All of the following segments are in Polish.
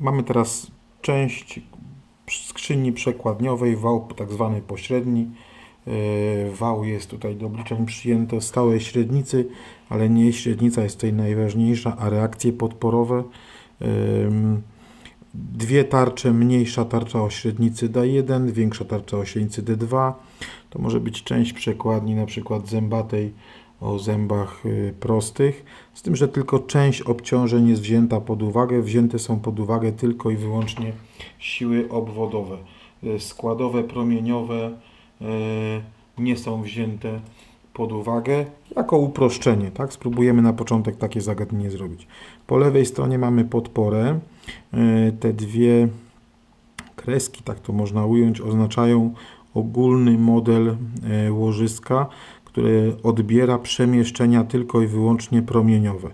Mamy teraz część skrzyni przekładniowej, wał tak zwany pośredni. Yy, Wał jest tutaj do obliczeń przyjęte stałej średnicy, ale nie średnica jest tutaj najważniejsza, a reakcje podporowe. Dwie tarcze, mniejsza tarcza o średnicy D1, większa tarcza o średnicy D2. To może być część przekładni, na przykład zębatej o zębach y, prostych, z tym, że tylko część obciążeń jest wzięta pod uwagę. Wzięte są pod uwagę tylko i wyłącznie siły obwodowe. Y, Składowe, promieniowe y, nie są wzięte pod uwagę jako uproszczenie. Tak? Spróbujemy na początek takie zagadnienie zrobić. Po lewej stronie mamy podporę. Te dwie kreski, tak to można ująć, oznaczają ogólny model łożyska, które odbiera przemieszczenia tylko i wyłącznie promieniowe.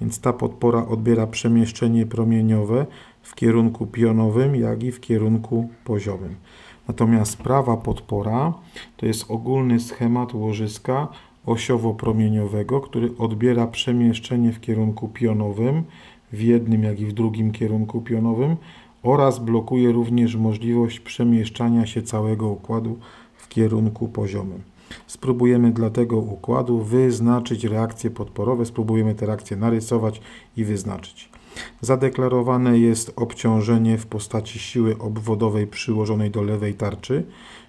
Więc ta podpora odbiera przemieszczenie promieniowe w kierunku pionowym, jak i w kierunku poziomym. Natomiast prawa podpora to jest ogólny schemat łożyska osiowo-promieniowego, który odbiera przemieszczenie w kierunku pionowym, w jednym jak i w drugim kierunku pionowym oraz blokuje również możliwość przemieszczania się całego układu w kierunku poziomym. Spróbujemy dla tego układu wyznaczyć reakcje podporowe, spróbujemy te reakcje narysować i wyznaczyć. Zadeklarowane jest obciążenie w postaci siły obwodowej przyłożonej do lewej tarczy.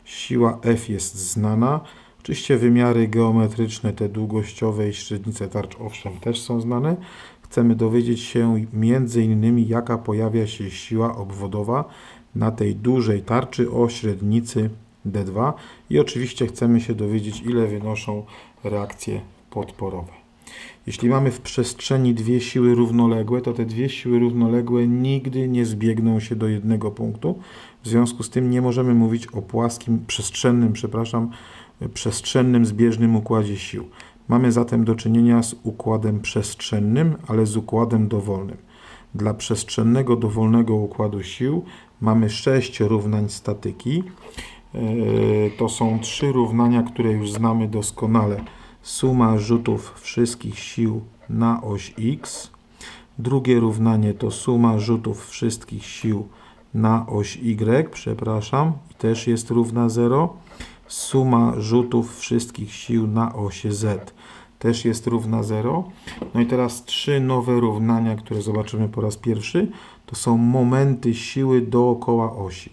Siła F jest znana. Oczywiście wymiary geometryczne, te długościowe i średnice tarcz, owszem, też są znane. Chcemy dowiedzieć się innymi, jaka pojawia się siła obwodowa na tej dużej tarczy o średnicy D2 i oczywiście chcemy się dowiedzieć, ile wynoszą reakcje podporowe. Jeśli mamy w przestrzeni dwie siły równoległe, to te dwie siły równoległe nigdy nie zbiegną się do jednego punktu. W związku z tym nie możemy mówić o płaskim, przestrzennym, przepraszam, przestrzennym zbieżnym układzie sił. Mamy zatem do czynienia z układem przestrzennym, ale z układem dowolnym. Dla przestrzennego dowolnego układu sił mamy sześć równań statyki. Yy, To są trzy równania, które już znamy doskonale. Suma rzutów wszystkich sił na oś x. Drugie równanie to suma rzutów wszystkich sił na oś y, przepraszam, i też jest równa 0. Suma rzutów wszystkich sił na osi z też jest równa 0. No i teraz trzy nowe równania, które zobaczymy po raz pierwszy, to są momenty siły dookoła osi.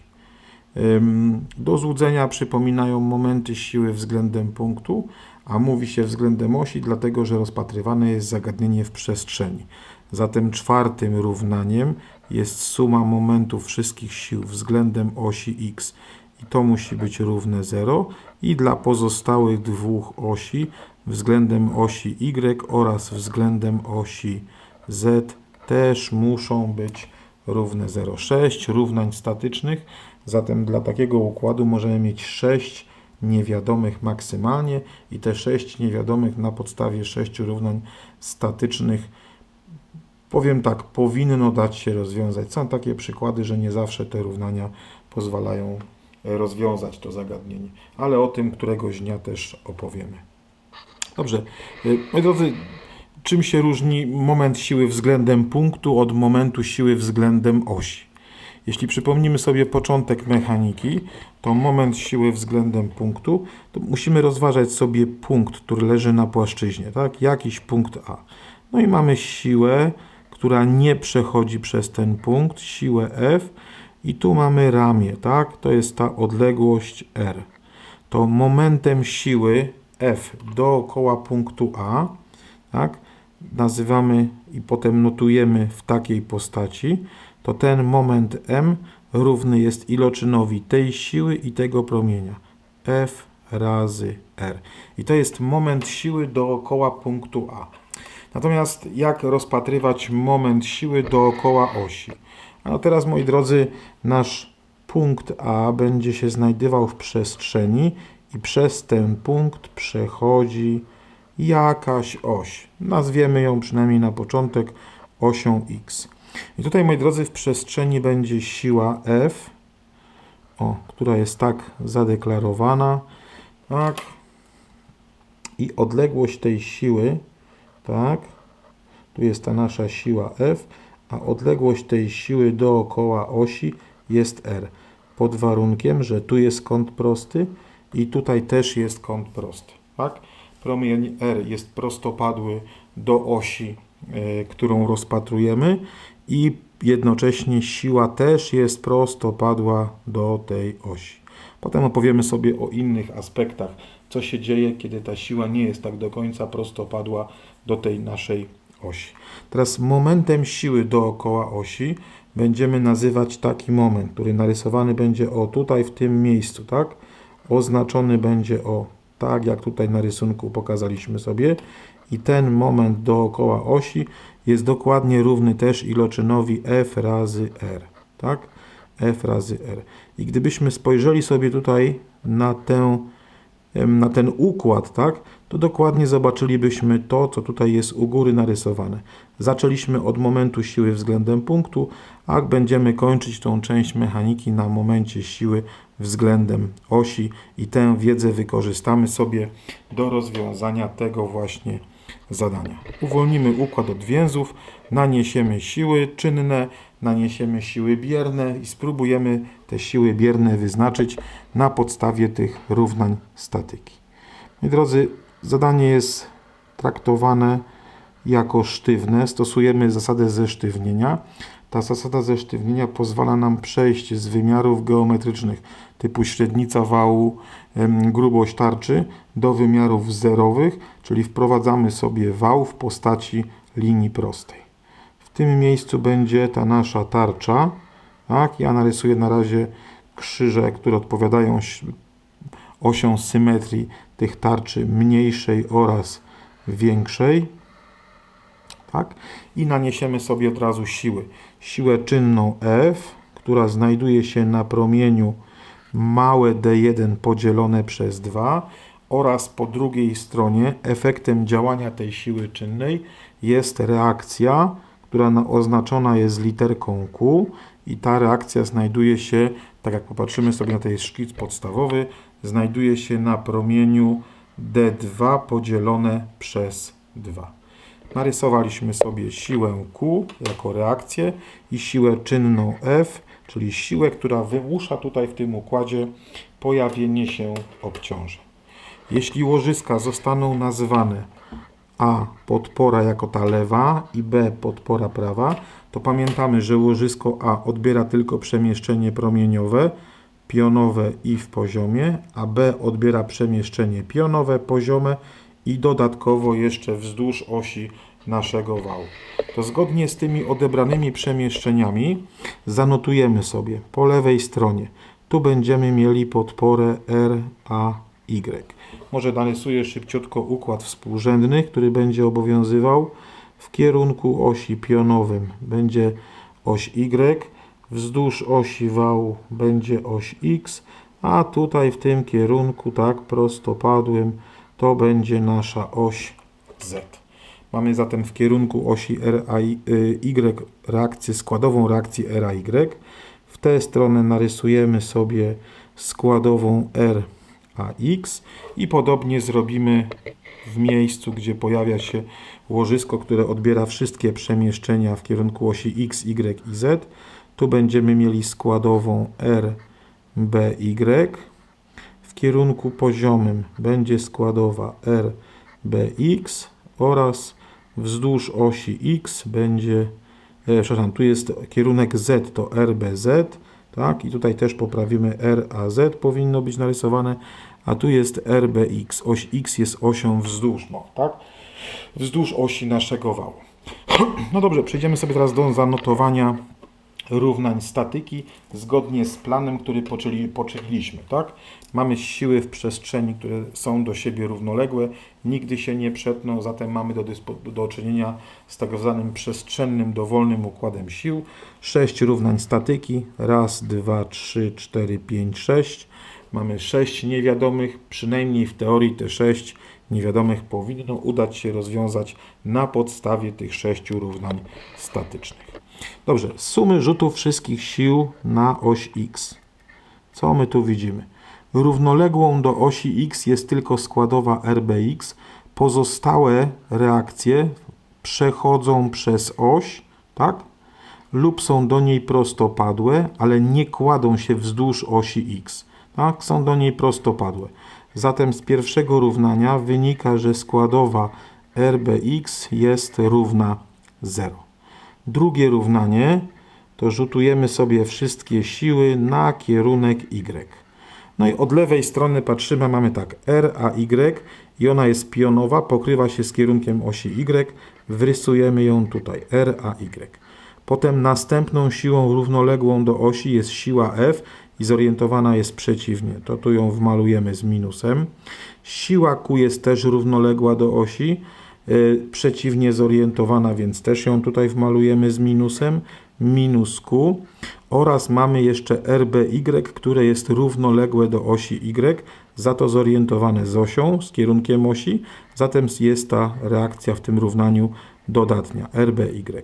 Do złudzenia przypominają momenty siły względem punktu, a mówi się względem osi, dlatego że rozpatrywane jest zagadnienie w przestrzeni. Zatem czwartym równaniem jest suma momentów wszystkich sił względem osi x i to musi być równe 0 i dla pozostałych dwóch osi względem osi y oraz względem osi z też muszą być równe 0. 6 równań statycznych, zatem dla takiego układu możemy mieć 6 niewiadomych maksymalnie i te 6 niewiadomych na podstawie 6 równań statycznych powiem tak, powinno dać się rozwiązać. Są takie przykłady, że nie zawsze te równania pozwalają rozwiązać to zagadnienie, ale o tym któregoś dnia też opowiemy. Dobrze, y, moi drodzy, czym się różni moment siły względem punktu od momentu siły względem osi? Jeśli przypomnimy sobie początek mechaniki, to moment siły względem punktu, to musimy rozważać sobie punkt, który leży na płaszczyźnie, tak? Jakiś punkt A. No i mamy siłę, która nie przechodzi przez ten punkt, siłę F i tu mamy ramię, tak? To jest ta odległość R. To momentem siły F dookoła punktu A, tak? Nazywamy i potem notujemy w takiej postaci, to ten moment M równy jest iloczynowi tej siły i tego promienia. F razy R. I to jest moment siły dookoła punktu A. Natomiast jak rozpatrywać moment siły dookoła osi? A no teraz, moi drodzy, nasz punkt A będzie się znajdował w przestrzeni i przez ten punkt przechodzi jakaś oś. Nazwiemy ją przynajmniej na początek osią X. I tutaj, moi drodzy, w przestrzeni będzie siła F, o, która jest tak zadeklarowana, tak, i odległość tej siły, tak, tu jest ta nasza siła F, a odległość tej siły dookoła osi jest r. Pod warunkiem, że tu jest kąt prosty i tutaj też jest kąt prosty. Tak? Promień r jest prostopadły do osi, którą rozpatrujemy i jednocześnie siła też jest prostopadła do tej osi. Potem opowiemy sobie o innych aspektach, co się dzieje, kiedy ta siła nie jest tak do końca prostopadła do tej naszej osi. Teraz momentem siły dookoła osi będziemy nazywać taki moment, który narysowany będzie o tutaj w tym miejscu, tak? Oznaczony będzie o tak jak tutaj na rysunku pokazaliśmy sobie i ten moment dookoła osi jest dokładnie równy też iloczynowi f razy r, tak? f razy r. I gdybyśmy spojrzeli sobie tutaj na, tę, na ten układ, tak, to dokładnie zobaczylibyśmy to, co tutaj jest u góry narysowane. Zaczęliśmy od momentu siły względem punktu, a będziemy kończyć tą część mechaniki na momencie siły względem osi i tę wiedzę wykorzystamy sobie do rozwiązania tego właśnie zadania. Uwolnimy układ od więzów, naniesiemy siły czynne, naniesiemy siły bierne i spróbujemy te siły bierne wyznaczyć na podstawie tych równań statyki. Moi drodzy, zadanie jest traktowane jako sztywne. Stosujemy zasadę zesztywnienia. Ta zasada zesztywnienia pozwala nam przejść z wymiarów geometrycznych typu średnica wału, grubość tarczy do wymiarów zerowych, czyli wprowadzamy sobie wał w postaci linii prostej. W tym miejscu będzie ta nasza tarcza. Tak? Ja narysuję na razie krzyże, które odpowiadają osią symetrii tych tarczy mniejszej oraz większej. Tak? I naniesiemy sobie od razu siły. Siłę czynną F, która znajduje się na promieniu małe d1 podzielone przez 2 oraz po drugiej stronie efektem działania tej siły czynnej jest reakcja, która na- oznaczona jest literką Q i ta reakcja znajduje się, tak jak popatrzymy sobie na ten szkic podstawowy, znajduje się na promieniu d2 podzielone przez 2. Narysowaliśmy sobie siłę Q jako reakcję i siłę czynną F, czyli siłę, która wymusza tutaj w tym układzie pojawienie się obciążeń. Jeśli łożyska zostaną nazwane A podpora jako ta lewa i B podpora prawa, to pamiętamy, że łożysko A odbiera tylko przemieszczenie promieniowe, pionowe i w poziomie, a B odbiera przemieszczenie pionowe, poziome i dodatkowo jeszcze wzdłuż osi naszego wału. To zgodnie z tymi odebranymi przemieszczeniami zanotujemy sobie po lewej stronie. Tu będziemy mieli podporę R, A, Y. Może narysuję szybciutko układ współrzędny, który będzie obowiązywał w kierunku osi pionowym. Będzie oś Y, wzdłuż osi wału będzie oś X, a tutaj w tym kierunku, tak prostopadłym, to będzie nasza oś Z. Mamy zatem w kierunku osi RAY reakcję składową reakcji RAY. W tę stronę narysujemy sobie składową RAX i podobnie zrobimy w miejscu, gdzie pojawia się łożysko, które odbiera wszystkie przemieszczenia w kierunku osi X, Y i Z. Tu będziemy mieli składową RBY. Kierunku poziomym będzie składowa RBX oraz wzdłuż osi X będzie, e, przepraszam, tu jest kierunek Z, to RBZ, tak, i tutaj też poprawimy RAZ, powinno być narysowane, a tu jest RBX, oś X jest osią wzdłużną, tak, wzdłuż osi naszego wału. No dobrze, przejdziemy sobie teraz do zanotowania równań statyki zgodnie z planem, który poczęli, tak? Mamy siły w przestrzeni, które są do siebie równoległe, nigdy się nie przetną, zatem mamy do, do czynienia z tak zwanym przestrzennym, dowolnym układem sił. Sześć równań statyki, raz, dwa, trzy, cztery, pięć, sześć. Mamy sześć niewiadomych, przynajmniej w teorii te sześć niewiadomych powinno udać się rozwiązać na podstawie tych sześciu równań statycznych. Dobrze, sumy rzutów wszystkich sił na oś X. Co my tu widzimy? Równoległą do osi X jest tylko składowa RBX. Pozostałe reakcje przechodzą przez oś, tak? lub są do niej prostopadłe, ale nie kładą się wzdłuż osi x. Tak, są do niej prostopadłe. Zatem z pierwszego równania wynika, że składowa rbx jest równa 0. Drugie równanie to rzutujemy sobie wszystkie siły na kierunek y. No i od lewej strony patrzymy, mamy tak R, A, Y i ona jest pionowa, pokrywa się z kierunkiem osi Y, wrysujemy ją tutaj, R, A, Y. Potem następną siłą równoległą do osi jest siła F i zorientowana jest przeciwnie. To tu ją wmalujemy z minusem. Siła Q jest też równoległa do osi, przeciwnie zorientowana, więc też ją tutaj wmalujemy z minusem. Minus Q oraz mamy jeszcze RBY, które jest równoległe do osi Y, za to zorientowane z osią, z kierunkiem osi, zatem jest ta reakcja w tym równaniu dodatnia, RBY.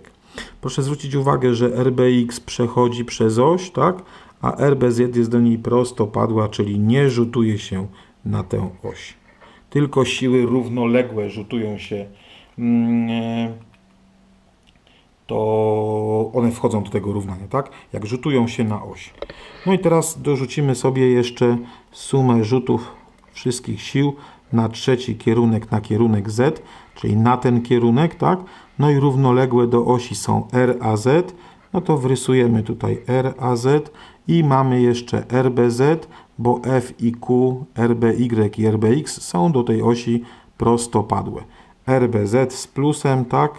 Proszę zwrócić uwagę, że RBX przechodzi przez oś, tak? a RBZ jest do niej prostopadła, czyli nie rzutuje się na tę oś. Tylko siły równoległe rzutują się, mm, e, to one wchodzą do tego równania, tak? Jak rzutują się na oś. No i teraz dorzucimy sobie jeszcze sumę rzutów wszystkich sił na trzeci kierunek, na kierunek Z, czyli na ten kierunek, tak? No i równoległe do osi są RAZ, no to wrysujemy tutaj RAZ i mamy jeszcze RBZ, bo F i Q, RBY i RBX są do tej osi prostopadłe. RBZ z plusem, tak?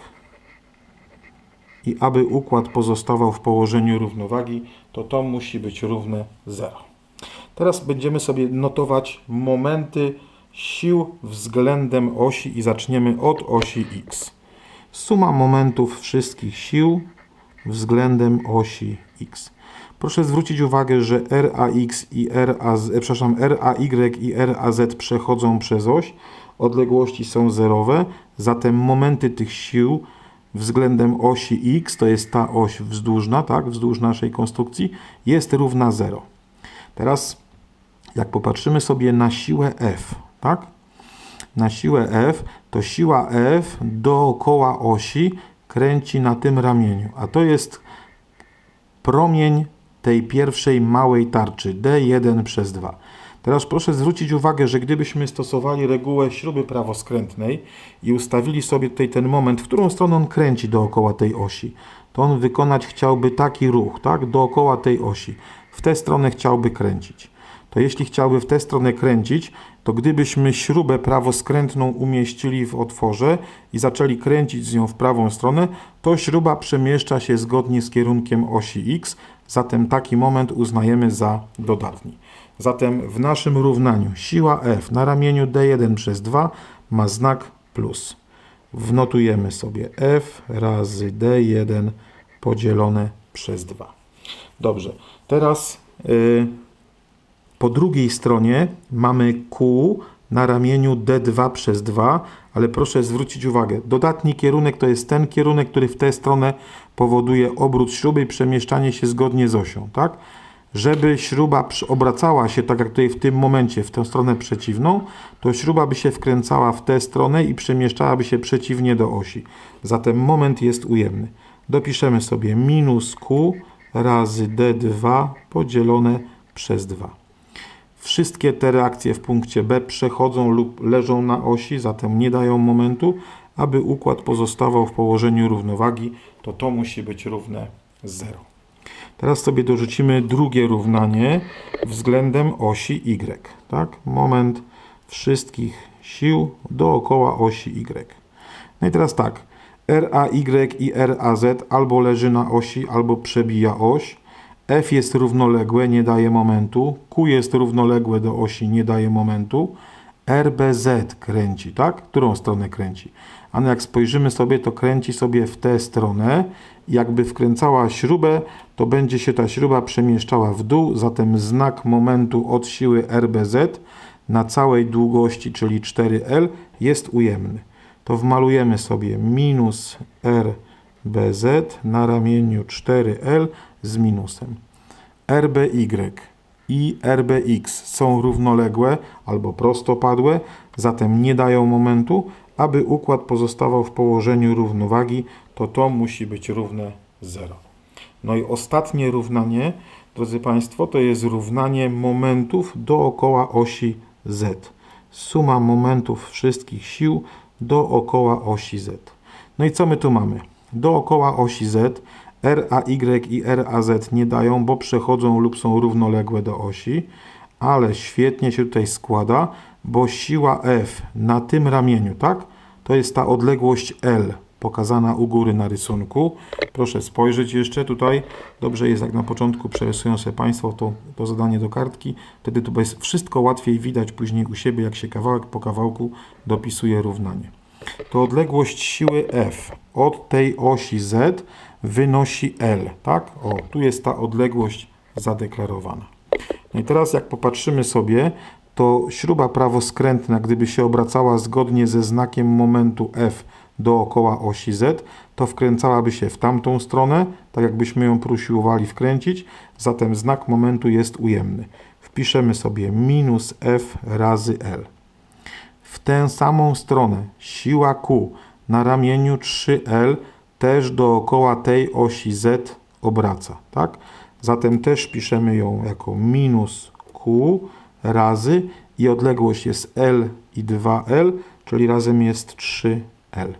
I aby układ pozostawał w położeniu równowagi, to to musi być równe 0. Teraz będziemy sobie notować momenty sił względem osi i zaczniemy od osi x. Suma momentów wszystkich sił względem osi x. Proszę zwrócić uwagę, że RAX i RAZ, e, przepraszam, RAY i RAZ przechodzą przez oś. Odległości są zerowe, zatem momenty tych sił względem osi x, to jest ta oś wzdłużna, tak, wzdłuż naszej konstrukcji, jest równa 0. Teraz jak popatrzymy sobie na siłę F, tak? Na siłę F, to siła F dookoła osi kręci na tym ramieniu, a to jest promień tej pierwszej małej tarczy D1 przez 2. Teraz proszę zwrócić uwagę, że gdybyśmy stosowali regułę śruby prawoskrętnej i ustawili sobie tutaj ten moment, w którą stronę on kręci dookoła tej osi, to on wykonać chciałby taki ruch, tak, dookoła tej osi. W tę stronę chciałby kręcić. To jeśli chciałby w tę stronę kręcić, to gdybyśmy śrubę prawoskrętną umieścili w otworze i zaczęli kręcić z nią w prawą stronę, to śruba przemieszcza się zgodnie z kierunkiem osi X, zatem taki moment uznajemy za dodatni. Zatem w naszym równaniu siła F na ramieniu D1 przez 2 ma znak plus. Wnotujemy sobie F razy D1 podzielone przez 2. Dobrze, teraz yy, po drugiej stronie mamy Q na ramieniu D2 przez 2, ale proszę zwrócić uwagę, dodatni kierunek to jest ten kierunek, który w tę stronę powoduje obrót śruby i przemieszczanie się zgodnie z osią, tak? Żeby śruba obracała się tak jak tutaj w tym momencie w tę stronę przeciwną, to śruba by się wkręcała w tę stronę i przemieszczałaby się przeciwnie do osi. Zatem moment jest ujemny. Dopiszemy sobie minus Q razy D2 podzielone przez 2. Wszystkie te reakcje w punkcie B przechodzą lub leżą na osi, zatem nie dają momentu. Aby układ pozostawał w położeniu równowagi, to to musi być równe 0. Teraz sobie dorzucimy drugie równanie względem osi Y. Tak? Moment wszystkich sił dookoła osi Y. No i teraz tak. RAY i RAZ albo leży na osi, albo przebija oś. F jest równoległe, nie daje momentu. Q jest równoległe do osi, nie daje momentu. RBZ kręci, tak? Którą stronę kręci? A no jak spojrzymy sobie, to kręci sobie w tę stronę. Jakby wkręcała śrubę, to będzie się ta śruba przemieszczała w dół, zatem znak momentu od siły RBZ na całej długości, czyli 4L, jest ujemny. To wmalujemy sobie minus RBZ na ramieniu 4L z minusem. RBY i RBX są równoległe albo prostopadłe, zatem nie dają momentu. Aby układ pozostawał w położeniu równowagi, to to musi być równe 0. No i ostatnie równanie, drodzy Państwo, to jest równanie momentów dookoła osi Z. Suma momentów wszystkich sił dookoła osi Z. No i co my tu mamy? Dookoła osi Z RAY i RAZ nie dają, bo przechodzą lub są równoległe do osi, ale świetnie się tutaj składa, bo siła F na tym ramieniu, tak? To jest ta odległość L pokazana u góry na rysunku. Proszę spojrzeć jeszcze tutaj. Dobrze jest, jak na początku przerysują sobie Państwo to, to zadanie do kartki. Wtedy tu jest wszystko łatwiej widać później u siebie, jak się kawałek po kawałku dopisuje równanie. To odległość siły F od tej osi Z wynosi L, tak? O, tu jest ta odległość zadeklarowana. No i teraz jak popatrzymy sobie, to śruba prawoskrętna, gdyby się obracała zgodnie ze znakiem momentu F dookoła osi Z, to wkręcałaby się w tamtą stronę, tak jakbyśmy ją usiłowali wkręcić, zatem znak momentu jest ujemny. Wpiszemy sobie minus F razy L. W tę samą stronę siła Q na ramieniu 3L też dookoła tej osi Z obraca, tak? Zatem też piszemy ją jako minus Q razy i odległość jest L i 2L, czyli razem jest 3L.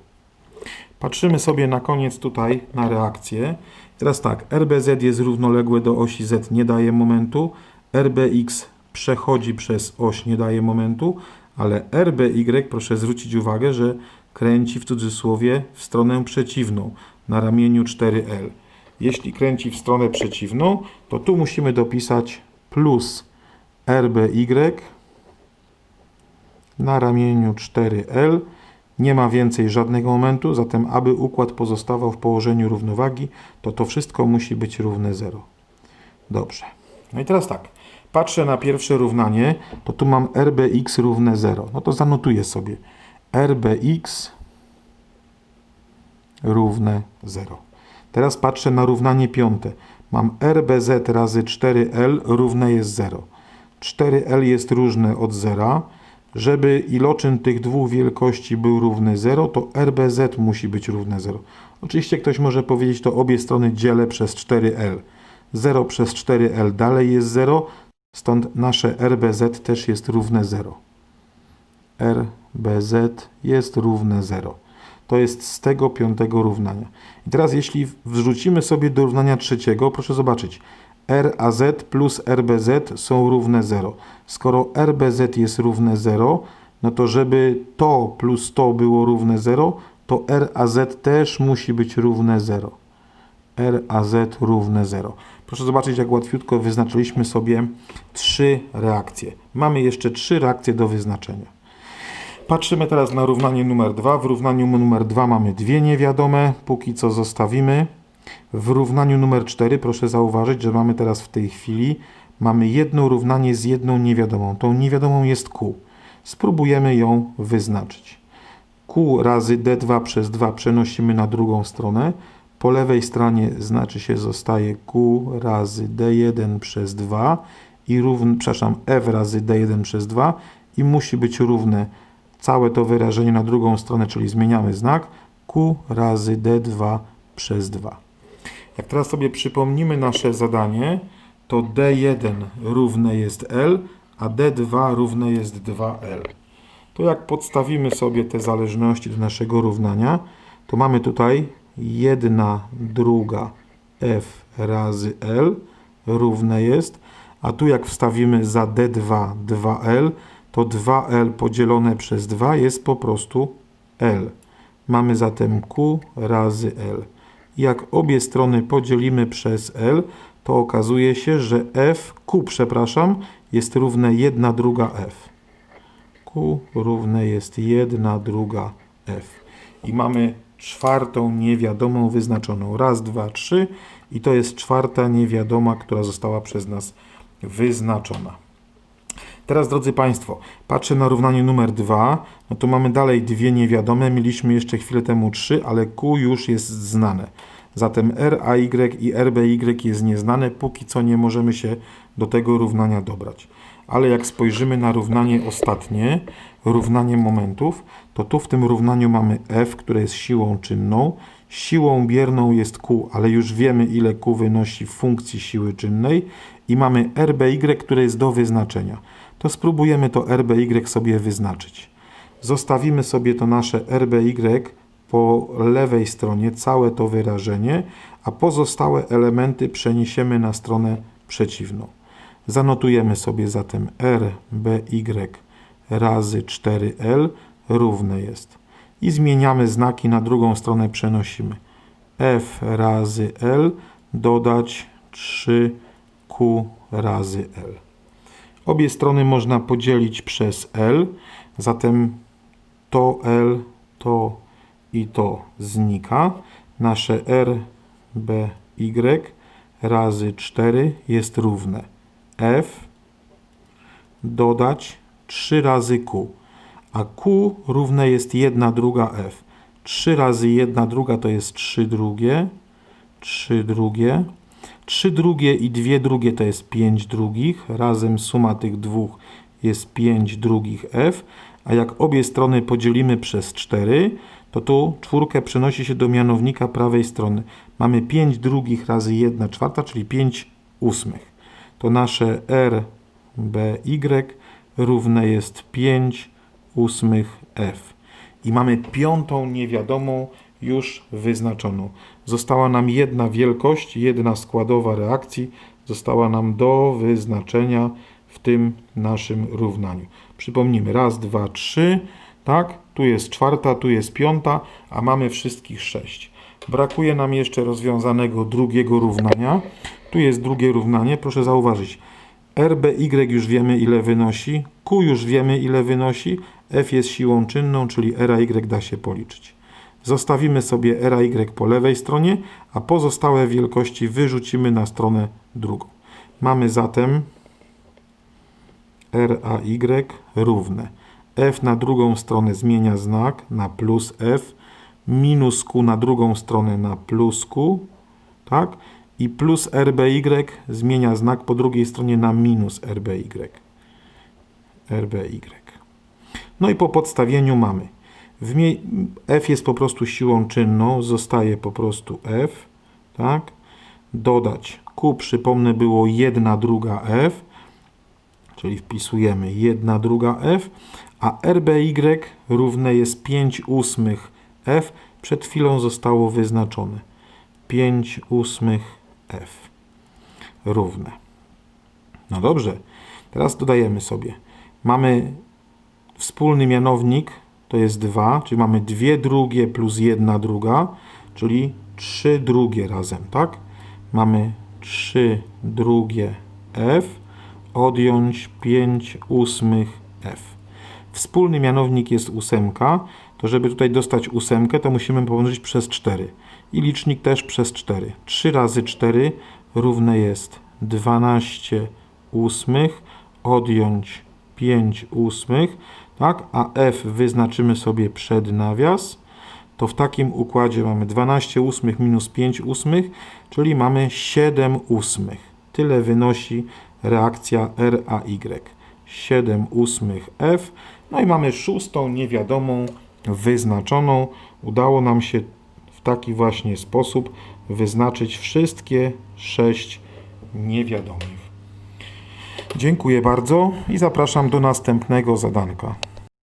Patrzymy sobie na koniec tutaj na reakcję. Teraz tak, RBZ jest równoległe do osi Z, nie daje momentu. RBX przechodzi przez oś, nie daje momentu, ale RBY, proszę zwrócić uwagę, że kręci w cudzysłowie w stronę przeciwną na ramieniu 4L. Jeśli kręci w stronę przeciwną, to tu musimy dopisać plus RBY na ramieniu 4L. Nie ma więcej żadnego momentu, zatem aby układ pozostawał w położeniu równowagi, to to wszystko musi być równe 0. Dobrze. No i teraz tak. Patrzę na pierwsze równanie, to tu mam RBX równe 0. No to zanotuję sobie. RBX równe 0. Teraz patrzę na równanie piąte. Mam RBZ razy 4L równe jest 0. 4L jest różne od 0. Żeby iloczyn tych dwóch wielkości był równy 0, to RBZ musi być równe 0. Oczywiście ktoś może powiedzieć, to obie strony dzielę przez 4L. 0 przez 4L dalej jest 0, stąd nasze RBZ też jest równe 0. RBZ jest równe 0. To jest z tego piątego równania. I teraz jeśli wrzucimy sobie do równania trzeciego, proszę zobaczyć. RAZ plus RBZ są równe 0. Skoro RBZ jest równe 0, no to żeby to plus to było równe 0, to RAZ też musi być równe 0. RAZ równe 0. Proszę zobaczyć, jak łatwiutko wyznaczyliśmy sobie trzy reakcje. Mamy jeszcze trzy reakcje do wyznaczenia. Patrzymy teraz na równanie numer 2. W równaniu numer 2 mamy dwie niewiadome, póki co zostawimy. W równaniu numer 4 proszę zauważyć, że mamy teraz w tej chwili mamy jedno równanie z jedną niewiadomą. Tą niewiadomą jest Q. Spróbujemy ją wyznaczyć. Q razy D2 przez 2 przenosimy na drugą stronę. Po lewej stronie znaczy się zostaje Q razy D1 przez 2 i równe, przepraszam, F razy D1 przez 2 i musi być równe całe to wyrażenie na drugą stronę, czyli zmieniamy znak Q razy D2 przez 2. Jak teraz sobie przypomnimy nasze zadanie, to D1 równe jest L, a D2 równe jest 2L. To jak podstawimy sobie te zależności do naszego równania, to mamy tutaj 1 druga F razy L równe jest, a tu jak wstawimy za D2 2L, to 2L podzielone przez 2 jest po prostu L. Mamy zatem Q razy L. Jak obie strony podzielimy przez L, to okazuje się, że F, Q, przepraszam, jest równe 1 druga F. Q równe jest 1 druga F. I mamy czwartą niewiadomą wyznaczoną. Raz, dwa, trzy. I to jest czwarta niewiadoma, która została przez nas wyznaczona. Teraz, drodzy Państwo, patrzę na równanie numer 2. No to mamy dalej dwie niewiadome. Mieliśmy jeszcze chwilę temu trzy, ale Q już jest znane. Zatem RAY i RBY jest nieznane, póki co nie możemy się do tego równania dobrać. Ale jak spojrzymy na równanie ostatnie, równanie momentów, to tu w tym równaniu mamy F, które jest siłą czynną. Siłą bierną jest Q, ale już wiemy ile Q wynosi w funkcji siły czynnej i mamy RBY, które jest do wyznaczenia. To spróbujemy to RBY sobie wyznaczyć. Zostawimy sobie to nasze RBY po lewej stronie, całe to wyrażenie, a pozostałe elementy przeniesiemy na stronę przeciwną. Zanotujemy sobie zatem RBY razy 4L równe jest. I zmieniamy znaki na drugą stronę przenosimy. F razy L dodać 3Q razy L. Obie strony można podzielić przez L, zatem to L, to i to znika. Nasze RBY razy 4 jest równe F dodać 3 razy Q, a Q równe jest 1 druga F. 3 razy 1 druga to jest 3 drugie, 3 drugie, 3 drugie i 2 drugie to jest 5 drugich, razem suma tych dwóch jest 5 drugich F, a jak obie strony podzielimy przez 4, to tu czwórkę przenosi się do mianownika prawej strony. Mamy 5 drugich razy 1 czwarta, czyli 5 ósmych. To nasze RBY równe jest 5 ósmych F. I mamy piątą niewiadomą już wyznaczoną. Została nam jedna wielkość, jedna składowa reakcji, została nam do wyznaczenia w tym naszym równaniu. Przypomnijmy, raz, dwa, trzy, tak? Tu jest czwarta, tu jest piąta, a mamy wszystkich sześć. Brakuje nam jeszcze rozwiązanego drugiego równania. Tu jest drugie równanie, proszę zauważyć. RBY już wiemy ile wynosi, Q już wiemy ile wynosi, F jest siłą czynną, czyli RAY da się policzyć. Zostawimy sobie RAY po lewej stronie, a pozostałe wielkości wyrzucimy na stronę drugą. Mamy zatem RAY równe. F na drugą stronę zmienia znak na plus F, minus Q na drugą stronę na plus Q, tak? I plus RBY zmienia znak po drugiej stronie na minus RBY. RBY. No i po podstawieniu mamy. F jest po prostu siłą czynną, zostaje po prostu F, tak? Dodać Q, przypomnę, było 1 druga F, czyli wpisujemy 1 druga F, a RBY równe jest 5 ósmych F, przed chwilą zostało wyznaczone. 5 ósmych F równe. No dobrze, teraz dodajemy sobie. Mamy wspólny mianownik, to jest 2, czyli mamy 2 drugie plus 1 druga, czyli 3 drugie razem, tak? Mamy 3 drugie F, odjąć 5 ósmych F. Wspólny mianownik jest ósemka, to żeby tutaj dostać ósemkę, to musimy pomnożyć przez 4. I licznik też przez 4. 3 razy 4 równe jest 12 ósmych, odjąć 5 ósmych, tak? a f wyznaczymy sobie przed nawias, to w takim układzie mamy 12 ósmych minus 5 ósmych, czyli mamy 7 ósmych. Tyle wynosi reakcja RAY. 7 ósmych F. No i mamy szóstą niewiadomą wyznaczoną. Udało nam się w taki właśnie sposób wyznaczyć wszystkie sześć niewiadomych. Dziękuję bardzo i zapraszam do następnego zadanka.